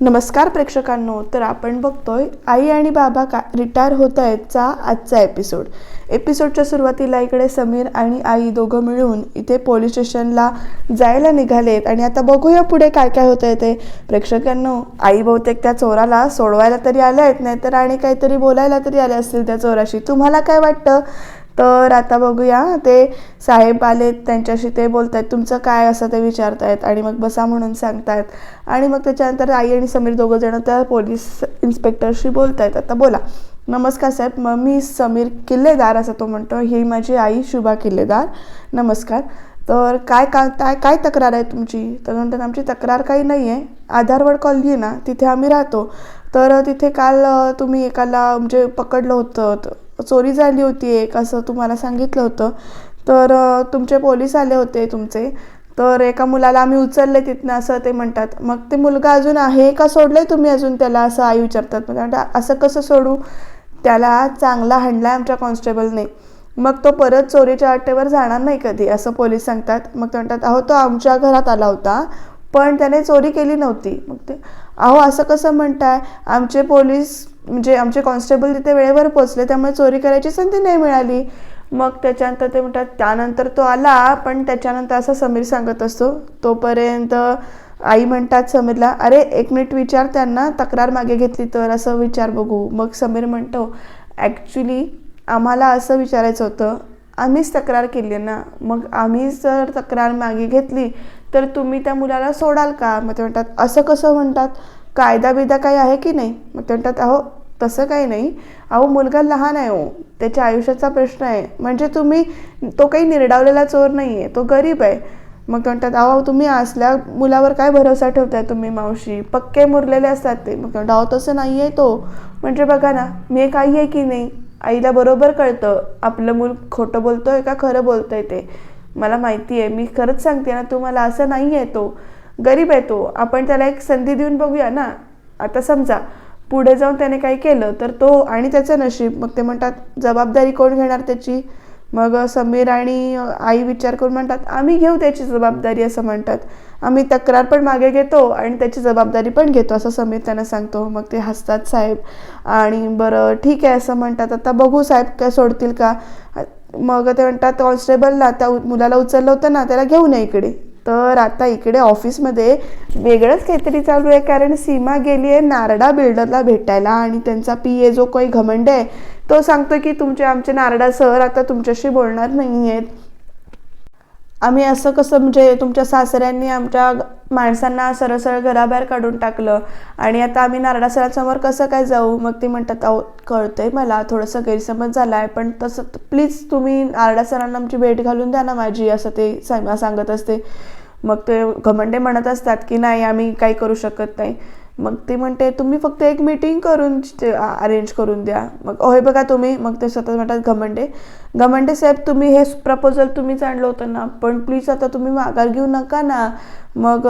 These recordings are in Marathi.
नमस्कार प्रेक्षकांनो तर आपण बघतोय आई आणि बाबा का रिटायर होत आहेतचा आजचा एपिसोड एपिसोडच्या सुरुवातीला इकडे समीर आणि आई दोघं मिळून इथे पोलीस स्टेशनला जायला निघालेत आणि आता बघूया पुढे काय काय होतंय ते. प्रेक्षकांनो आई बहुतेक त्या चोराला सोडवायला तरी आल्या आहेत नाही तर आणि काहीतरी बोलायला तरी आले असतील त्या चोराशी. तुम्हाला काय वाटतं? तर आता बघूया. ते साहेब आले त्यांच्याशी ते बोलत आहेत तुमचं काय असं ते विचारतायत? आणि मग बसा म्हणून सांगतायत. आणि मग त्याच्यानंतर आई आणि समीर दोघं जण त्या पोलीस इन्स्पेक्टरशी बोलत आहेत आता बोला. नमस्कार साहेब. मग मी समीर किल्लेदार असं तो म्हणतो ही माझी आई शुभा किल्लेदार. नमस्कार. तर काय का काय काय तक्रार आहे तुमची? तर म्हणतात आमची तक्रार काही नाही आहे आधारवड कॉलनी आहे ना तिथे आम्ही राहतो. तर तिथे काल तुम्ही एकाला म्हणजे पकडलं होतं. चोरी झाली होती एक असं तुम्हाला सांगितलं होतं. तर तुमचे पोलीस आले होते तुमचे. तर एका मुलाला आम्ही उचलले तिथनं असं ते म्हणतात. मग ते मुलगा अजून आहे का सोडलंय तुम्ही अजून त्याला असं आई विचारतात. मग म्हणतात, असं कसं सोडू? त्याला चांगला हाणला आमच्या कॉन्स्टेबलने. मग तो परत चोरीच्या अट्टेवर जाणार नाही कधी असं पोलीस सांगतात. मग ते म्हणतात अहो तो आमच्या घरात आला होता पण त्याने चोरी केली नव्हती. मग ते अहो असं कसं म्हणताय? आमचे पोलीस म्हणजे आमचे कॉन्स्टेबल तिथे वेळेवर पोचले त्यामुळे चोरी करायची संधी नाही मिळाली. मग त्याच्यानंतर ते म्हणतात त्यानंतर तो आला पण त्याच्यानंतर असा समीर सांगत असतो तोपर्यंत आई म्हणतात समीरला अरे एक मिनिट विचार त्यांना तक्रार मागे घेतली तर असं विचार बघू. मग समीर म्हणतो ॲक्च्युली आम्हाला असं विचारायचं होतं आम्हीच तक्रार केली ना मग आम्हीच जर तक्रार मागे घेतली तर तुम्ही त्या मुलाला सोडाल का? मग ते म्हणतात असं कसं म्हणतात? कायदा बिदा काही आहे की नाही? मग ते म्हणतात अहो तसं काही नाही. अहो मुलगा लहान आहे हो. त्याच्या आयुष्याचा प्रश्न आहे. म्हणजे तुम्ही तो काही निर्डावलेला चोर नाही आहे तो गरीब आहे. मग म्हणतात अहो तुम्ही असल्या मुलावर काय भरोसा ठेवताय तुम्ही मावशी? पक्के मुरलेले असतात ते. मग म्हणतात अहो तसं नाही आहे तो. म्हणजे बघा ना मी एक आई आहे की नाही? आईला बरोबर कळतं. आपलं मूल खोटं बोलतोय का खरं बोलतोय ते? मला माहिती आहे. मी खरंच सांगते ना तुम्हाला असं नाही आहे तो. गरीब आहे तो. आपण त्याला एक संधी देऊन बघूया ना. आता समजा पुढे जाऊन त्याने काही केलं तर तो आणि त्याचं नशीब मग ते म्हणतात जबाबदारी कोण घेणार त्याची? मग समीर आणि आई विचार करून म्हणतात आम्ही घेऊ त्याची जबाबदारी असं म्हणतात. आम्ही तक्रार पण मागे घेतो आणि त्याची जबाबदारी पण घेतो असं समीर त्यांना सांगतो. मग ते हसतात साहेब आणि बरं ठीक आहे असं म्हणतात. आता बघू साहेब काय सोडतील का? मग ते म्हणतात कॉन्स्टेबलला त्या मुलाला उचललं होतं ना त्याला घेऊन या इकडे. तर आता इकडे ऑफिसमध्ये वेगळंच काहीतरी चालू आहे कारण सीमा गेली आहे नारडा बिल्डरला भेटायला आणि त्यांचा पी ए जो काही घमंड आहे तो सांगतो की तुमचे आमचे नारडा सर आता तुमच्याशी बोलणार नाही आहेत आम्ही असं कसं म्हणजे तुमच्या सासऱ्यांनी आमच्या माणसांना सरळ घराबाहेर काढून टाकलं आणि आता आम्ही नारडा सरांसमोर कसं काय जाऊ? मग ते म्हणतात अहो कळतंय मला थोडंसं गैरसमज झाला आहे पण तसं प्लीज तुम्ही नारडा सरांना आमची भेट घालून द्या ना माझी असं ते सीमा सांगत असते. मग ते घमंडे म्हणत असतात की नाही आम्ही काही करू शकत नाही. मग ते म्हणते तुम्ही फक्त एक मीटिंग करून अरेंज करून द्या. मग होय बघा तुम्ही. मग ते स्वतः म्हणतात घमंडे. घमंडे साहेब तुम्ही हे प्रपोजल तुम्हीच आणलं होतं ना पण प्लीज आता तुम्ही माघार घेऊ नका ना. मग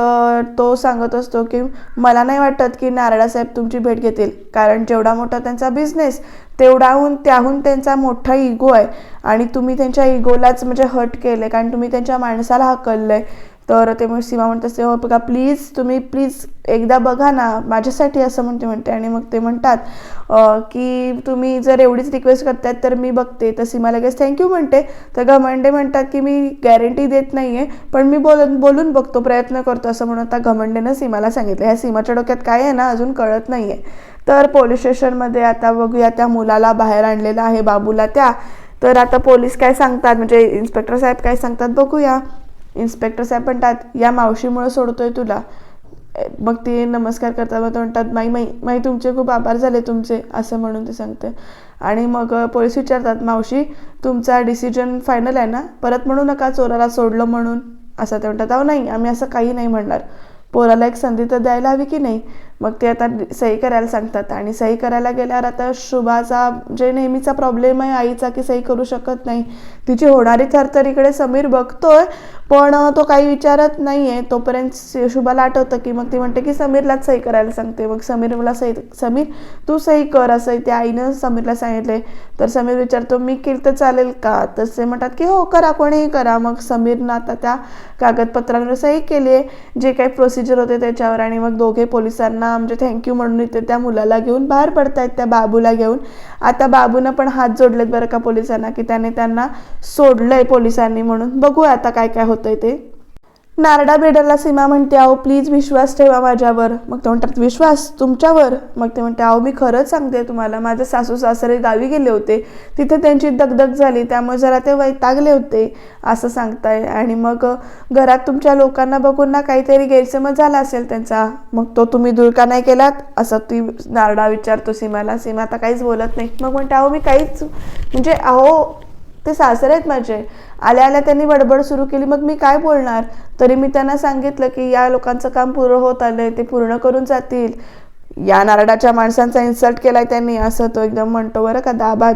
तो सांगत असतो की मला नाही वाटत की नारळा साहेब तुमची भेट घेतील कारण जेवढा मोठा त्यांचा बिझनेस तेवढाहून त्याहून त्यांचा मोठा इगो आहे. आणि तुम्ही त्यांच्या इगोलाच म्हणजे हट केलं कारण तुम्ही त्यांच्या माणसाला हकललं आहे तर ते मग सीमा म्हणत असते हो बघा प्लीज तुम्ही प्लीज एकदा बघा ना माझ्यासाठी असं म्हणते म्हणते. आणि मग ते म्हणतात की तुम्ही जर एवढीच रिक्वेस्ट करतायत तर मी बघते. तर सीमा लगेच थँक्यू म्हणते. तर घमंडे म्हणतात की मी गॅरंटी देत नाही आहे पण मी बोलून बोलून बघतो प्रयत्न करतो असं म्हणून आता घमंडेनं सीमाला सांगितलं. ह्या सीमाच्या डोक्यात काय आहे ना अजून कळत नाही आहे तर पोलीस स्टेशनमध्ये आता बघूया त्या मुलाला बाहेर आणलेलं आहे बाबूला त्या. तर आता पोलीस काय सांगतात म्हणजे इन्स्पेक्टर साहेब काय सांगतात बघूया. इन्स्पेक्टर साहेब म्हणतात या मावशीमुळं सोडतोय तुला. मग ते नमस्कार करतात मग ते म्हणतात माई माई माई तुमचे खूप आभार झाले तुमचे असं म्हणून ते सांगते आणि मग पोलीस विचारतात मावशी तुमचा डिसिजन फायनल आहे ना? परत म्हणू नका चोराला सोडलं म्हणून. असं ते म्हणतात अहो नाही आम्ही असं काही नाही म्हणणार. पोराला एक संधी तर द्यायला हवी की नाही? मग ते आता सही करायला सांगतात. आणि सही करायला गेल्यावर आता शुभाचा जे नेहमीचा प्रॉब्लेम आहे आईचा की सही करू शकत नाही. तिची होणारी थरथर इकडे समीर बघतोय पण तो काही विचारत नाही आहे तोपर्यंत शुभाला आठवतं की मग ती म्हणते की समीरलाच सही करायला सांगते. मग समीर मला सही समीर तू सही कर असं त्या आईनं समीरला सांगितले तर समीर विचारतो मी केलं तर चालेल का? तर ते म्हणतात की हो करा कोणीही करा. मग समीरनं आता त्या कागदपत्रांवर सही केली आहे जे काही प्रोसिजर होते त्याच्यावर आणि मग दोघे पोलिसांना त्यांना म्हणजे थँक्यू म्हणून इथे त्या मुलाला घेऊन बाहेर पडतायत त्या बाबूला घेऊन. आता बाबूनं पण हात जोडलेत बरं का पोलिसांना की त्याने त्यांना सोडलंय पोलिसांनी म्हणून. बघूया आता काय काय होतंय ते. नारडा बिर्डरला सीमा म्हणते अहो प्लीज विश्वास ठेवा माझ्यावर. मग ते म्हणतात विश्वास? तुमच्यावर? मग ते म्हणते अहो मी खरंच सांगते तुम्हाला माझे सासू सासरे गावी गेले होते. तिथे त्यांची दगदग झाली त्यामुळे जरा ते वैतागले होते असं सांगताय. आणि मग घरात तुमच्या लोकांना बघून ना काहीतरी गैरसमज झाला असेल त्यांचा. मग तो तुम्ही दूर का नाही केलात? असं ती नारडा विचारतो सीमाला. सीमा आता काहीच बोलत नाही. मग म्हणते अहो मी काहीच म्हणजे अहो ते सासरे आहेत माझे. आल्या आल्या त्यांनी बडबड सुरू केली. मग मी काय बोलणार? तरी मी त्यांना सांगितलं की या लोकांचं काम पूर्ण होत आलंय ते पूर्ण करून जातील. या नारडाच्या माणसांचा इन्सल्ट केलाय त्यांनी असं तो एकदम म्हणतो बरं का दाबात.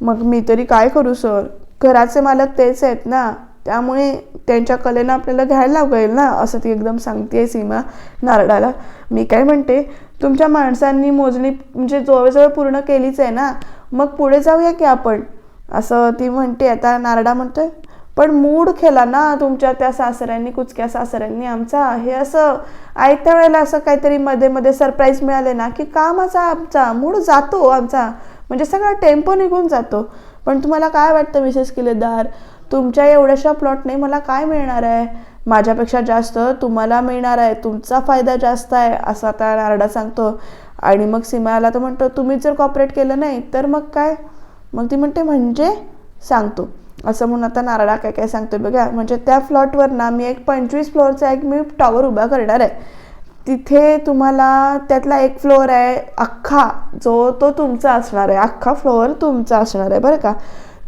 मग मी तरी काय करू सर? घराचे मालक तेच आहेत ना. त्यामुळे त्यांच्या कलेनं आपल्याला घ्यायला लागेल ना असं ती एकदम सांगते सीमा नारडाला मी काय म्हणते? तुमच्या माणसांनी मोजणी म्हणजे जवळजवळ पूर्ण केलीच आहे ना. मग पुढे जाऊया की आपण? असं ती म्हणते आता नारडा म्हणतोय पण मूड केला ना तुमच्या त्या सासऱ्यांनी कुचक्या सासऱ्यांनी आमचा. हे असं आयत्या वेळेला असं काहीतरी मध्ये मध्ये सरप्राईज मिळाले ना की कामाचा आमचा मूड जातो आमचा. म्हणजे सगळा टेम्पो निघून जातो. पण तुम्हाला काय वाटतं विशेष किल्लेदार तुमच्या एवढ्याशा प्लॉटने मला काय मिळणार आहे? माझ्यापेक्षा जास्त तुम्हाला मिळणार आहे. तुमचा फायदा जास्त आहे असं आता नारडा सांगतो. आणि मग सीमाला तर म्हणतो तुम्ही जर कॉपरेट केलं नाही तर मग काय? मग ती म्हणते म्हणजे? सांगतो. असं म्हणून आता नारळा काय काय सांगतोय बघा. म्हणजे त्या फ्लॉटवर ना मी एक पंचवीस फ्लोअरचा एक मी टॉवर उभा करणार आहे. तिथे तुम्हाला त्यातला एक फ्लोअर आहे अख्खा जो तो तुमचा असणार आहे. अख्खा फ्लोअर तुमचा असणार आहे बरं का?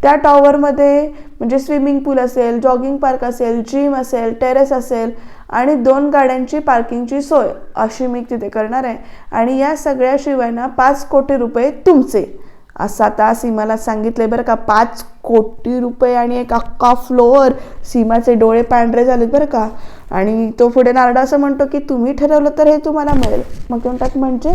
त्या टॉवरमध्ये म्हणजे स्विमिंग पूल असेल जॉगिंग पार्क असेल जिम असेल टेरेस असेल आणि दोन गाड्यांची पार्किंगची सोय अशी मी तिथे करणार आहे. आणि या सगळ्याशिवाय ना पाच कोटी रुपये तुमचे. असा आता सीमाला सांगितलंय बरं का पाच कोटी रुपये आणि एक अख्खा फ्लोअर सीमाचे डोळे पांढरे झालेत बरं का. आणि तो पुढे नारडा असं म्हणतो की तुम्ही ठरवलं तर हे तुम्हाला मिळेल. मग म्हणतात म्हणजे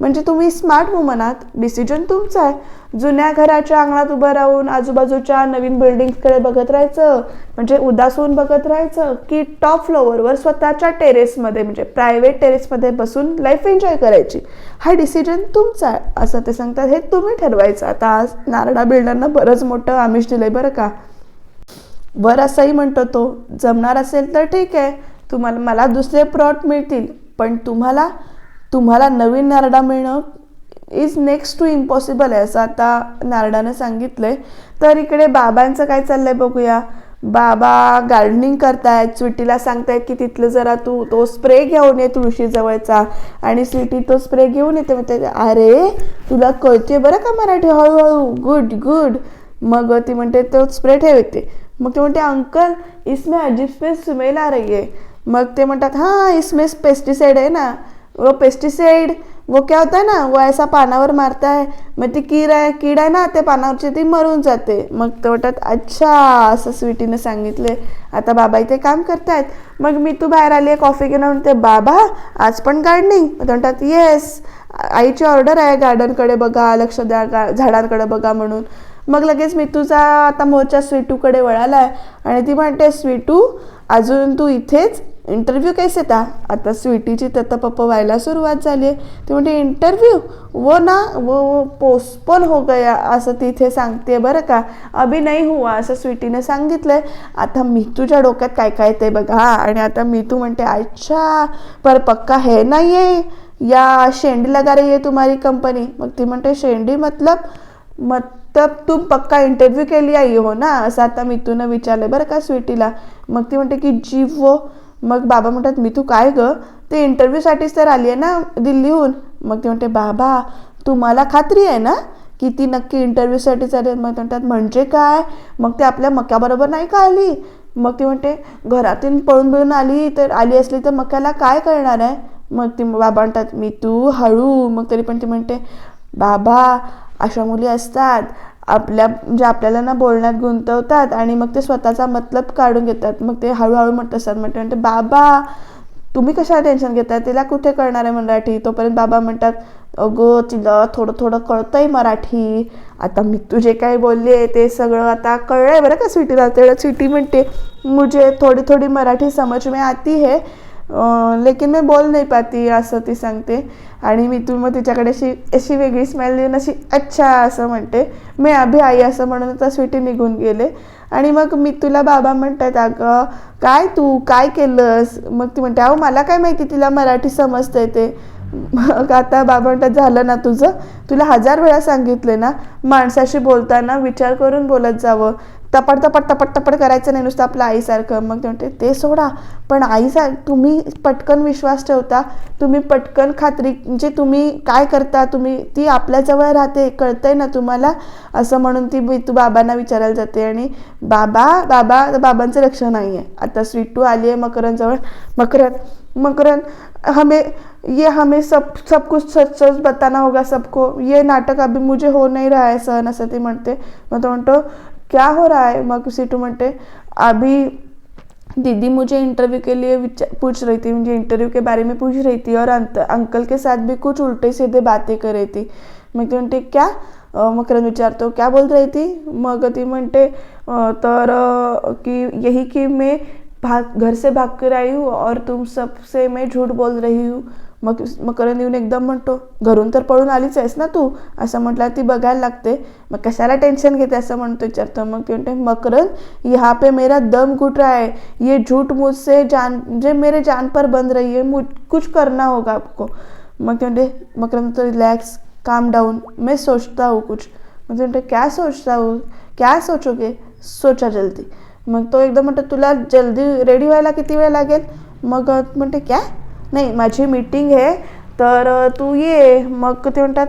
म्हणजे तुम्ही स्मार्ट वुमन आहात. डिसिजन तुमचा आहे. जुन्या घराच्या अंगणात उभं राहून आजूबाजूच्या नवीन बिल्डिंगकडे बघत राहायचं म्हणजे उदास होऊन बघत राहायचं की टॉप फ्लोअरवर स्वतःच्या टेरेसमध्ये म्हणजे प्रायव्हेट टेरेसमध्ये बसून लाईफ एन्जॉय करायची. हा डिसिजन तुमचा आहे असं ते सांगतात. हे तुम्ही ठरवायचं. आता आज नारडा बिल्डरनं बरंच मोठं आमिष दिलंय बरं का. वर असंही म्हणतो तो जमणार असेल तर ठीक आहे तुम्हाला मला दुसरे प्लॉट मिळतील पण तुम्हाला तुम्हाला नवीन नारडा मिळणं इज नेक्स्ट टू इम्पॉसिबल आहे असं आता नारडानं सांगितलं आहे तर इकडे बाबांचं काय चाललं आहे बघूया. बाबा गार्डनिंग करतायत स्वीटीला सांगतायत की तिथलं जरा तू तो स्प्रे घेऊन ये तुळशीजवळचा. आणि स्वीटी तो स्प्रे घेऊन येते म्हणते अरे तुला कळते बरं का मराठी? हळूहळू गुड गुड मग ती म्हणते तो स्प्रे ठेवते. मग ते म्हणते अंकल इसमें अजीब से स्मेल आ रही मग ते म्हणतात हां इसमें पेस्टिसाइड आहे ना. वो पेस्टिसाइड वो क्या होता है ना वो ऐसा पानावर मारता है मग ती कीड आहे कीड आहे ना ते पानावरची ती मरून जाते. मग ते म्हणतात अच्छा असं स्वीटीनं सांगितले. आता बाबा इथे काम करतायत. मग मी तू बाहेर आली आहे कॉफी घेऊन. म्हणते बाबा आज पण गार्डनिंग मग ते म्हणतात येस आईची ऑर्डर आहे गार्डनकडे बघा लक्ष द्या गा झाडांकडे बघा म्हणून. मग लगेच मी तुझा आता मोर्चा स्वीटूकडे वळाला आहे आणि ती म्हणते स्वीटू अजून तू इथेच इंटरव्ह्यू कैसे था? आता स्वीटीची तत पप्पा व्हायला सुरुवात झाली आहे. ती म्हणते इंटरव्ह्यू वो ना वो पोस्टपोन हो गया असं तिथे सांगते बरं का? अभि नाही हुआ असं स्वीटीने सांगितलंय. आता मी तुझ्या डोक्यात काय काय ते बघा आणि आता मी तू म्हणते अच्छा पर पक्का हे नाही आहे या शेंडी लगा रही है तुम्हारी कंपनी मग ती म्हणते शेंडी मतलब मतलब तू पक्का इंटरव्ह्यू केली आई हो ना? असं आता मितूनं विचारलं बरं का स्वीटीला मग ती म्हणते की जीव वो मग बाबा म्हणतात मी तू काय ग? ते इंटरव्ह्यूसाठीच तर आली आहे ना दिल्लीहून. मग ते म्हणते बाबा तुम्हाला खात्री आहे ना की ती नक्की इंटरव्ह्यूसाठी चालेल मग ते म्हणतात म्हणजे काय? मग ते आपल्या मक्याबरोबर नाही का आली? मग ती म्हणते घरातून पळून पळून आली तर आली असली तर मक्याला काय करणार आहे? मग ती बाबा म्हणतात मी तू हळू. मग तरी पण ती म्हणते बाबा अशा मुली असतात. आपल्या म्हणजे आपल्याला ना बोलण्यात गुंतवतात आणि मग ते स्वतःचा मतलब काढून घेतात. मग ते हळूहळू म्हणत असतात. म्हणते म्हणते बाबा तुम्ही कशाला टेन्शन घेताय? तिला कुठे कळणार आहे मराठी? तोपर्यंत बाबा म्हणतात अगं तिला थोडं थोडं कळतंय मराठी. आता मी तू जे काही बोलली आहे ते सगळं आता कळलं आहे बरं का स्वीटीला. तेवढं स्वीटी म्हणते मुझे थोडी थोडी मराठी समज में आती है. लेकिन मी बोल नाही पाती असं ती सांगते. आणि मी तू मग तिच्याकडे अशी अशी वेगळी स्मेल देऊन अशी अच्छा असं म्हणते. मी अभि आई असं म्हणून आता स्वीटी निघून गेले. आणि मग मी तुला बाबा म्हणतात अगं काय तू? काय केलंस? मग ती म्हणते अहो मला काय माहिती तिला मराठी समजते ते. मग आता बाबा म्हणतात झालं ना तुझं? तुला हजार वेळा सांगितले ना? माणसाशी बोलताना विचार करून बोलत जावं. तपड तपड तपड तपड करायचं नाही नुसतं आपलं आईसारखं. मग ते म्हणते ते सोडा पण आईसार तुम्ही पटकन विश्वास ठेवता तुम्ही पटकन खात्री म्हणजे तुम्ही काय करता तुम्ही ती आपल्याजवळ राहते कळतंय ना तुम्हाला? असं म्हणून ती मी तू बाबांना विचारायला जाते आणि बाबा बाबा बाबांचं लक्ष नाही आहे आता स्वीटू आली आहे मकरनजवळ मकरन मकरन हमें ये हमें सब सब कुछ सच सच बताना होगा सबको. ये नाटक अभी मुझे हो नाही रहा है सहन असं ती म्हणते. मग तो म्हणतो क्या हो रहा है मग सीटू म्हणते अभी दीदी मुझे इंटरव्यू के लिए पूछ रही थी, मुझे इंटरव्यू के बारे में पूछ रही थी और अंकल के साथ भी कुछ उल्टे सीधे बातें कर रही थी। मग ती म्हणते क्या? मकरंद विचारतो क्या बोल रही थी? मग ती म्हणते तर कि यही कि मैं भाग, घर से भाग कर आई हूँ और तुम सबसे मैं झूठ बोल रही हूँ। मग मकरंद येऊन एकदम म्हणतो घरून तर पळून आलीच आहेस ना तू? असं म्हटलं ती बघायला लागते. मग कशाला टेन्शन घेते असं म्हणतो विचारतो मग ती म्हणते मकरंद यहाँ पे मेरा दम घुट रहा है. ये झूठ मुझसे जान जे मेरे जान पर बंद रही है मुझ कुछ करना होगा आपको. मग ते म्हणते मकरंद तो रिलॅक्स काम डाऊन मैं सोचता हूँ कुछ. मग ते म्हणते क्या सोचता हूँ? क्या सोचोगे? सोचा जल्दी. मग तो एकदम म्हणतो तुला जल्दी रेडी व्हायला किती वेळ लागेल? मग म्हणते क्या? नाही माझी मीटिंग आहे. तर तू ये. मग ते म्हणतात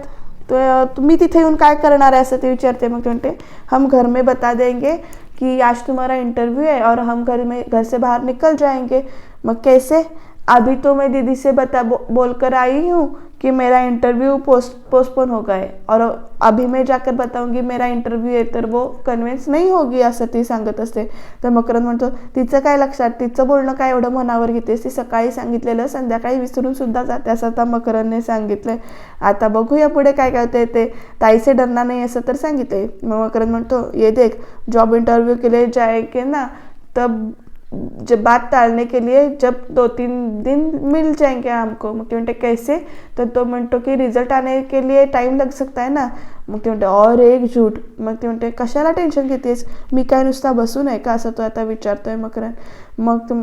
"तो, तुम्ही तिथे येऊन काय करणार आहे? असं ते विचारते. मग ते म्हणते हम घर में बता देंगे कि आज तुम्हारा इंटरव्यू है और हम घर में घर से बाहर निकल जाएँगे. मग कैसे? अभी तो मैं दीदी से बता बो, बोल कर आई हूँ कि मेरा इंटरव्यू पोस्ट पोस्टपोन हो गए और अभी मैं जाकर बताऊंगी मेरा इंटरव्यू आहे तर वो कन्व्हिन्स नाही होगी असं ती सांगत असते. तर मकरंद म्हणतो तिचं काय लक्षात? तिचं बोलणं काय एवढं मनावर घेतेस ती सकाळी सांगितलेलं संध्याकाळी विसरून सुद्धा जाते असं आता मकरंदने आहे आता बघूया पुढे काय काय होते ते. ताईसे डरणार नाही असं तर सांगितलंय. मग मकरंद म्हणतो ये देख जॉब इंटरव्ह्यू केले जाय की ना तब जब बात टालने के लिए जब दो तीन दिन मिल जाएँगे हमको म्हणते कैसे? तो म्हणतो की रिझल्ट आने के लिए टाइम लग सकता है ना? म्हणते और एक झूठ। मग ते म्हणते कशाला टेन्शन घेतेस मी काय नुसता बसून आहे का असं तो आता विचारतोय मकरन मग तुम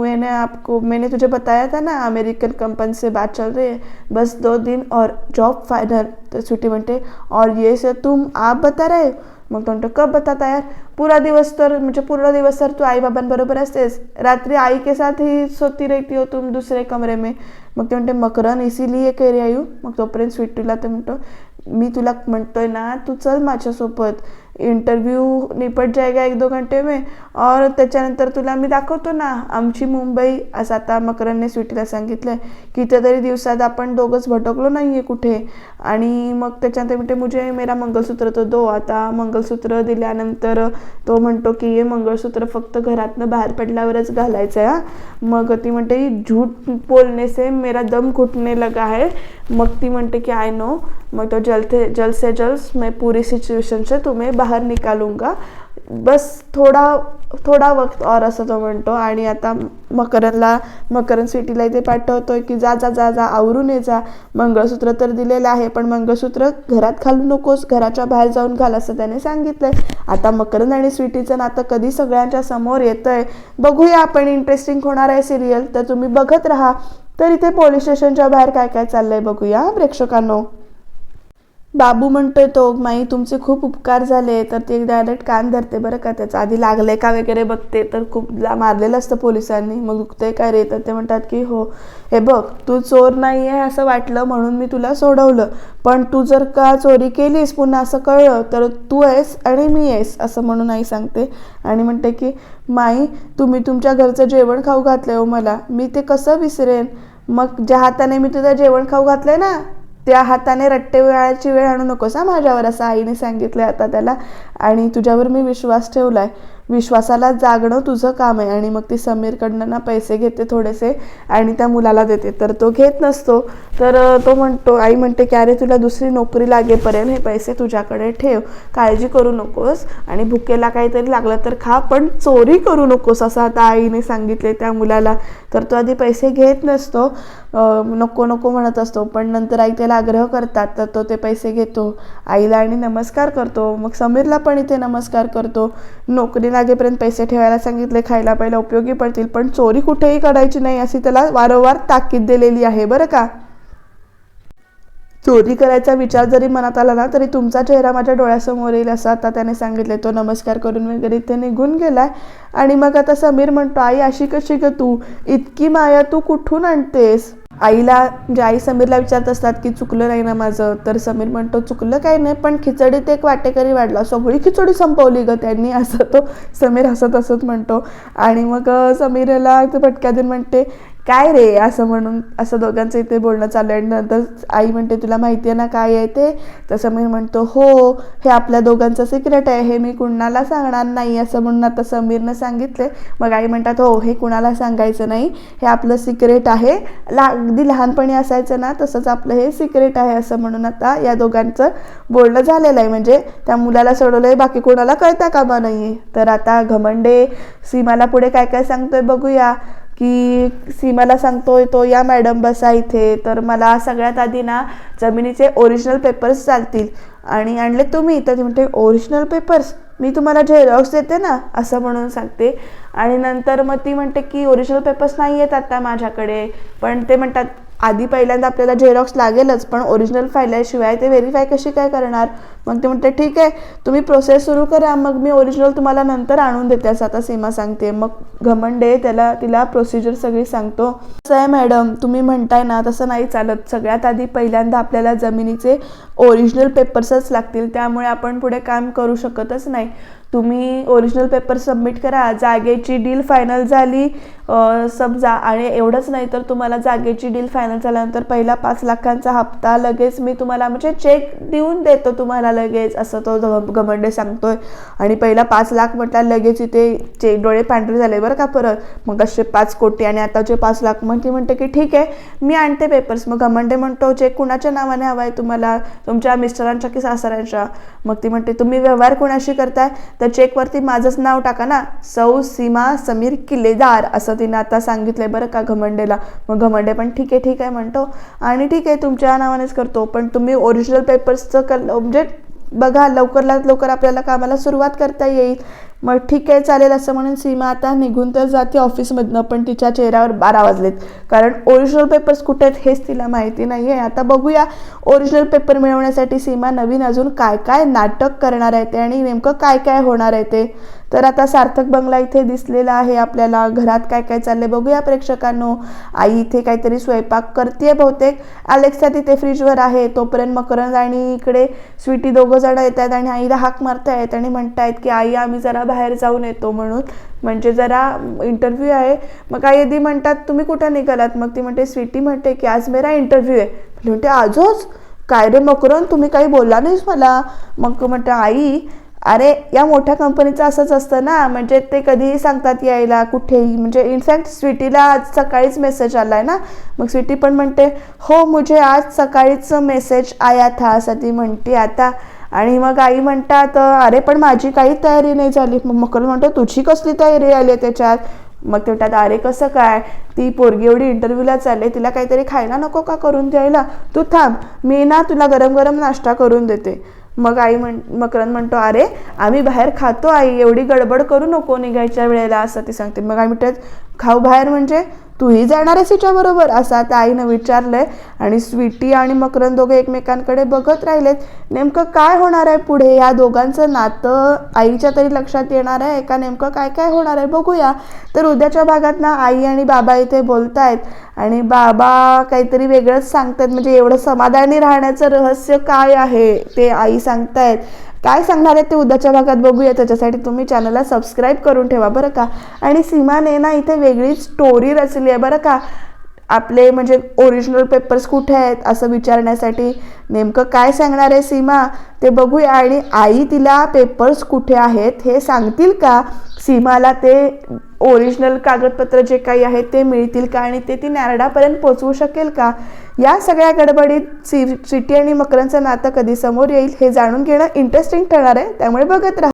मैंने आपको, मैंने तुझे बताया था ना अमेरिकन कंपनी से बात चल रही है। बस दो दिन और जॉब फाइनल तो स्वीटी म्हणते और ये से तुम आप बता रहे हो? मग तो म्हणतो कब बताता यार पुरा दिवस तर म्हणजे पूर्ण दिवस तर तू आई बाबांबरोबर असतेस. रात्री आई के साथ ही सोती रहती हो तुम दुसरे कमरे में. मग ते म्हणते मकरन इसीलिए कह रही आई मग तोपर्यंत स्वीटूला ते म्हणतो मी तुला म्हणतोय ना तू चल माझ्यासोबत. इंटरव्ह्यू निपट जाएगा एक दो घंटे में। और त्याच्यानंतर तुला मी दाखवतो ना आमची मुंबई असं आता मकरनने स्वीटीला सांगितलंय कितीतरी दिवसात आपण दोघंच भटकलो नाही आहे कुठे. आणि मग त्याच्यानंतर म्हणते मुझे मेरा मंगलसूत्र तो दो. आता मंगलसूत्र दिल्यानंतर तो म्हणतो की हे मंगळसूत्र फक्त घरातनं बाहेर पडल्यावरच घालायचं आहे हां. मग ती म्हणते झूठ बोलणे से मेरा दम घुटने लगा है. मग ती म्हणते की आय नो मग तो जलते जल्द से जल्द मैं पूरी सिच्युएशन से तुम्हें निकालूंगा बस थोडा थोडा वक्त और असं तो म्हणतो. आणि आता मकरनला मकरन स्वीटीला इथे पाठवतोय की जा जा जा जा आवरून ये जा. मंगळसूत्र तर दिलेलं आहे पण मंगळसूत्र घरात घालू नकोस घराच्या बाहेर जाऊन घाल असं त्याने सांगितलंय. आता मकरंद आणि स्वीटीचं नातं कधी सगळ्यांच्या समोर येतंय? बघूया आपण इंटरेस्टिंग होणार आहे सिरियल तर तुम्ही बघत राहा. तर इथे पोलीस स्टेशनच्या बाहेर काय काय चाललंय बघूया प्रेक्षकांनो. बाबू म्हणतोय तो माई तुमचे खूप उपकार झाले तर ते डायरेक्ट कान धरते बरं का त्याचं. आधी लागलंय का वगैरे बघते तर खूप मारलेलं असतं पोलिसांनी. मग दुखतंय काय रे? तर ते म्हणतात की हो. हे बघ तू चोर नाही आहे असं वाटलं म्हणून मी तुला सोडवलं. पण तू जर का चोरी केलीस पुन्हा असं कळलं तर तू आहेस आणि मी आहेस असं म्हणून आई सांगते. आणि म्हणते की माई तुम्ही तुमच्या घरचं जेवण खाऊ घातलंय हो मला. मी ते कसं विसरेन? मग ज्या हाताने मी तुझं जेवण खाऊ घातलंय ना त्या हाताने रट्टे वेळाची वेळ आणू नकोस हा माझ्यावर असं आईने सांगितलं आता त्याला. आणि तुझ्यावर मी विश्वास ठेवला आहे विश्वासाला जागणं तुझं काम आहे. आणि मग ती समीरकडनं ना पैसे घेते थोडेसे आणि त्या मुलाला देते. तर तो घेत नसतो. तर तो म्हणतो आई म्हणते की अरे तुला दुसरी नोकरी लागेपर्यंत हे पैसे तुझ्याकडे ठेव. काळजी करू नकोस. आणि भुकेला काहीतरी लागलं तर खा पण चोरी करू नकोस असं आता आईने सांगितले त्या मुलाला. तर तो आधी पैसे घेत नसतो नको नको म्हणत असतो पण नंतर आई त्याला आग्रह करतात तर तो ते पैसे घेतो. आईला आणि नमस्कार करतो. मग समीरला पण इथे नमस्कार करतो. नोकरी लागेपर्यंत पैसे ठेवायला सांगितले खायला पहिला उपयोगी पडतील पण चोरी कुठेही करायची नाही अशी त्याला वारंवार ताकीद दिलेली आहे बरं का? चोरी करायचा विचार जरी मनात आला ना तरी तुमचा चेहरा माझ्या डोळ्यासमोर येईल असं आता त्याने सांगितले तो नमस्कार करून वगैरे ते निघून गेलाय. आणि मग आता समीर म्हणतो आई अशी कशी ग तू? इतकी माया तू कुठून आणतेस? आईला म्हणजे आई समीरला विचारत असतात की चुकलं नाही ना माझं? तर समीर म्हणतो चुकलं काही नाही पण खिचडीत एक वाटेकरी वाढला. सगळी खिचडी संपवली ग त्यांनी. असं तो समीर हसत हसत म्हणतो. आणि मग समीरला पटक्या देऊन म्हणते काय रे? असं म्हणून असं दोघांचं इथे बोलणं चालू आहे आणि नंतर आई म्हणते तुला माहिती आहे ना काय आहे ते? तर समीर म्हणतो हो हे आपल्या दोघांचं सिक्रेट आहे. हे मी कुणाला सांगणार नाही? असं म्हणून आता समीरनं सांगितले मग आई म्हणतात हो हे कुणाला सांगायचं नाही. हे आपलं सिक्रेट आहे. ला अगदी लहानपणी असायचं ना तसंच आपलं हे सिक्रेट आहे. असं म्हणून आता या दोघांचं बोलणं झालेलं आहे. म्हणजे त्या मुलाला सोडवलं आहे बाकी कोणाला कळता कामा नाही तर आता घमंडे सीमाला पुढे काय काय सांगतोय बघूया. की सीमाला सांगतोय तो या मॅडम बसा इथे. तर मला सगळ्यात आधी ना जमिनीचे ओरिजिनल पेपर्स चालतील. आणि आणले तुम्ही. तर ती म्हणते ओरिजिनल पेपर्स मी तुम्हाला झेरॉक्स देते ना असं म्हणून सांगते. आणि नंतर मग ती म्हणते की ओरिजिनल पेपर्स नाही आहेत आता माझ्याकडे. पण ते म्हणतात आधी पहिल्यांदा आपल्याला झेरॉक्स लागेलच पण ओरिजिनल फाईल आहे शिवाय ते व्हेरीफाय कशी काय करणार? मग ते म्हणते ठीक आहे तुम्ही प्रोसेस सुरू करा मग मी ओरिजिनल तुम्हाला नंतर आणून देते असं आता सीमा सांगते. मग घमंडे त्याला तिला प्रोसिजर सगळी सांगतो. असं आहे मॅडम तुम्ही म्हणताय ना तसं नाही चालत. सगळ्यात आधी पहिल्यांदा आपल्याला जमिनीचे ओरिजिनल पेपर्सच लागतील त्यामुळे आपण पुढे काम करू शकतच नाही. तुम्ही ओरिजिनल पेपर सबमिट करा जागेची डील फायनल झाली समजा आणि एवढंच नाही तर तुम्हाला जागेची डील फायनल झाल्यानंतर पहिला पाच लाखांचा हप्ता लगेच मी तुम्हाला म्हणजे चेक देऊन देतो तुम्हाला लगेच असं तो ग- घमंडे सांगतोय. आणि पहिला पाच लाख म्हटल्या लगेच इथे चे डोळे पांढरे झाले बरं का परत. मग असे पाच कोटी आणि आताचे पाच लाख मग ती म्हणते की ठीक आहे मी आणते पेपर्स मग घमंडे म्हणतो चेक कुणाच्या नावाने हवा आहे तुम्हाला तुमच्या मिस्टरांच्या की सासऱ्यांच्या? मग ती म्हणते तुम्ही व्यवहार कोणाशी करताय? तर चेकवरती माझंच नाव टाका ना. सौ सीमा समीर किल्लेदार असं तिनं आता सांगितलंय बरं का घमंडेला. मग घमंडे पण ठीक आहे ठीक आहे म्हणतो. आणि ठीक आहे तुमच्या नावानेच करतो. पण तुम्ही ओरिजिनल पेपर्सचं कल म्हणजे बघा लवकरात लवकर आपल्याला कामाला सुरुवात करता येईल. मग ठीक आहे चालेल असं म्हणून सीमा आता निघून तर जाते ऑफिसमधनं पण तिच्या चेहऱ्यावर बारा वाजलेत. कारण ओरिजिनल पेपर्स कुठे आहेत हेच तिला माहिती नाही आहे आता बघूया ओरिजिनल पेपर मिळवण्यासाठी सीमा नवीन अजून काय काय नाटक करणार आहे ते आणि नेमकं काय काय होणार आहे ते. तर आता सार्थक बंगला इथे दिसलेला आहे आपल्याला. घरात काय काय चाललंय बघूया प्रेक्षकांनो. आई इथे काहीतरी स्वयंपाक करते बहुतेक. अलेक्सा तिथे फ्रीजवर आहे. तोपर्यंत मकरंद आणि इकडे स्वीटी दोघं जण येत आहेत आणि आईला हाक मारतायत आणि म्हणतायत की आई आम्ही जरा बाहेर जाऊन येतो म्हणून. म्हणजे जरा इंटरव्ह्यू आहे. मग आई यदी म्हणतात तुम्ही कुठं निघालात? मग ती म्हणते स्वीटी म्हणते की आज मेरा इंटरव्ह्यू आहे. म्हणते आजच? काय रे मकरंद? तुम्ही काही बोलला नाहीस मला. मग म्हणते आई अरे या मोठ्या कंपनीचं असंच असतं ना. म्हणजे ते कधीही सांगतात यायला कुठेही. म्हणजे इनफॅक्ट स्वीटीला आज सकाळीच मेसेज आला आहे ना. मग स्वीटी पण म्हणते हो मुझे आज सकाळीच मेसेज आया था असं ती म्हणते आता. आणि मग आई म्हणतात अरे पण माझी काही तयारी नाही झाली. मग मकर म्हणतो तुझी कसली तयारी आली आहे त्याच्यात? मग ते म्हणतात अरे कसं काय? ती पोरगी एवढी इंटरव्ह्यूला चालले तिला काहीतरी खायला नको का करून द्यायला? तू थांब मी ना तुला गरम गरम नाश्ता करून देते. मग आई म्हण मकरंद म्हणतो अरे आम्ही बाहेर खातो आई एवढी गडबड करू नको निघायच्या वेळेला असं ती सांगते. मग आई म्हणतात खाऊ बाहेर म्हणजे? तूही जाणार आहेस तिच्याबरोबर असं आता आईनं विचारलंय. आणि स्वीटी आणि मकरंद दोघे एकमेकांकडे बघत राहिलेत. नेमकं काय होणार आहे पुढे? या दोघांचं नातं आईच्या तरी लक्षात येणार आहे का? नेमकं काय काय होणार आहे? बघूया. तर उद्याच्या भागात ना आई आणि बाबा इथे बोलतायत. आणि बाबा काहीतरी वेगळंच सांगतात. म्हणजे एवढं समाधानी राहण्याचं रहस्य काय आहे ते आई सांगतायत. काय सांगणार आहे ते उद्याच्या भागात बघूया. त्याच्यासाठी तुम्ही चॅनलला सबस्क्राईब करून ठेवा बरं का? आणि सीमाने ना इथे वेगळी स्टोरी रचली आहे बरं का? आपले म्हणजे ओरिजिनल पेपर्स कुठे आहेत असं विचारण्यासाठी नेमकं काय सांगणार आहे सीमा? ते बघूया. आणि आई तिला पेपर्स कुठे आहेत हे सांगतील का? सीमाला ते ओरिजिनल कागदपत्र जे काही आहेत ते मिळतील का आणि ते ती नॅरडापर्यंत पोचवू शकेल का? या सगळ्या गडबडीत सी सिटी आणि मकरांचं नातं कधी समोर येईल हे जाणून घेणं इंटरेस्टिंग ठरणार आहे. त्यामुळे बघत राहा.